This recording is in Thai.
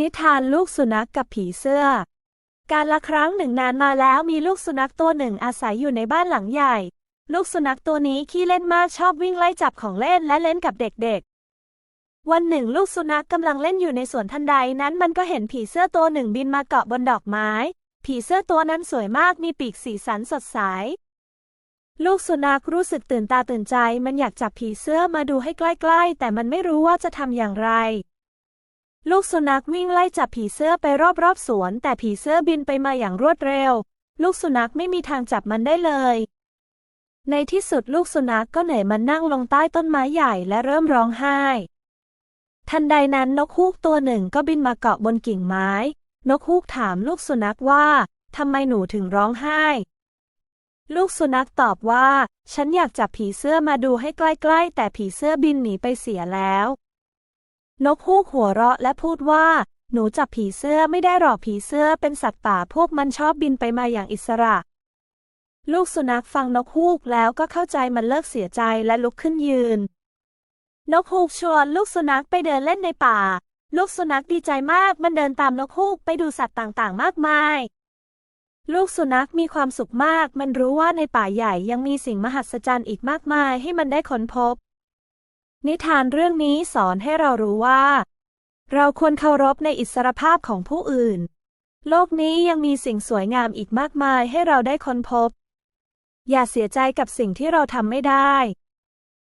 นิทานลูกสุนัขกับผีเสื้อ การละครั้งหนึ่งนานมาแล้วมีลูกสุนัขตัวหนึ่งอาศัยอยู่ในบ้านหลังใหญ่ ลูกสุนัขตัวนี้ขี้เล่นมากชอบวิ่งไล่จับของเล่นและเล่นกับเด็กๆ วันหนึ่งลูกสุนัขกำลังเล่นอยู่ในสวนทันใดนั้นมันก็เห็นผีเสื้อตัวหนึ่งบินมาเกาะบนดอกไม้ ผีเสื้อตัวนั้นสวยมากมีปีกสีสันสดใส ลูกสุนัขรู้สึกตื่นตาตื่นใจ มันอยากจับผีเสื้อมาดูให้ใกล้ๆ แต่มันไม่รู้ว่าจะทำอย่างไร ลูกสุนัขวิ่งไล่จับผีเสื้อไปรอบๆสวน แต่ผีเสื้อบินไปมาอย่างรวดเร็ว ลูกสุนัขไม่มีทางจับมันได้เลย ในที่สุดลูกสุนัขก็เหนื่อยมันนั่งลงใต้ต้นไม้ใหญ่และเริ่มร้องไห้ ทันใดนั้นนกฮูกตัวหนึ่งก็บินมาเกาะบนกิ่งไม้ นกฮูกถามลูกสุนัขว่าทำไมหนูถึงร้องไห้ ลูกสุนัขตอบว่า ฉันอยากจับผีเสื้อมาดูให้ใกล้ๆ แต่ผีเสื้อบินหนีไปเสียแล้ว นกฮูกหัวเราะและพูดว่า หนูจับผีเสื้อไม่ได้หรอกผีเสื้อเป็นสัตว์ป่าพวกมันชอบบินไปมาอย่างอิสระ ลูกสุนัขฟังนกฮูกแล้วก็เข้าใจมันเลิกเสียใจและลุกขึ้นยืน นกฮูกชวนลูกสุนัขไปเดินเล่นในป่า ลูกสุนัขดีใจมากมันเดินตามนกฮูกไปดูสัตว์ต่างๆ มากมาย ลูกสุนัขมีความสุขมาก มันรู้ว่าในป่าใหญ่ยังมีสิ่งมหัศจรรย์อีกมากมายให้มันได้ค้นพบ นิทานเรื่องนี้สอนให้เรารู้ว่า เราควรเคารพในอิสรภาพของผู้อื่น โลกนี้ยังมีสิ่งสวยงามอีกมากมายให้เราได้ค้นพบ อย่าเสียใจกับสิ่งที่เราทำไม่ได้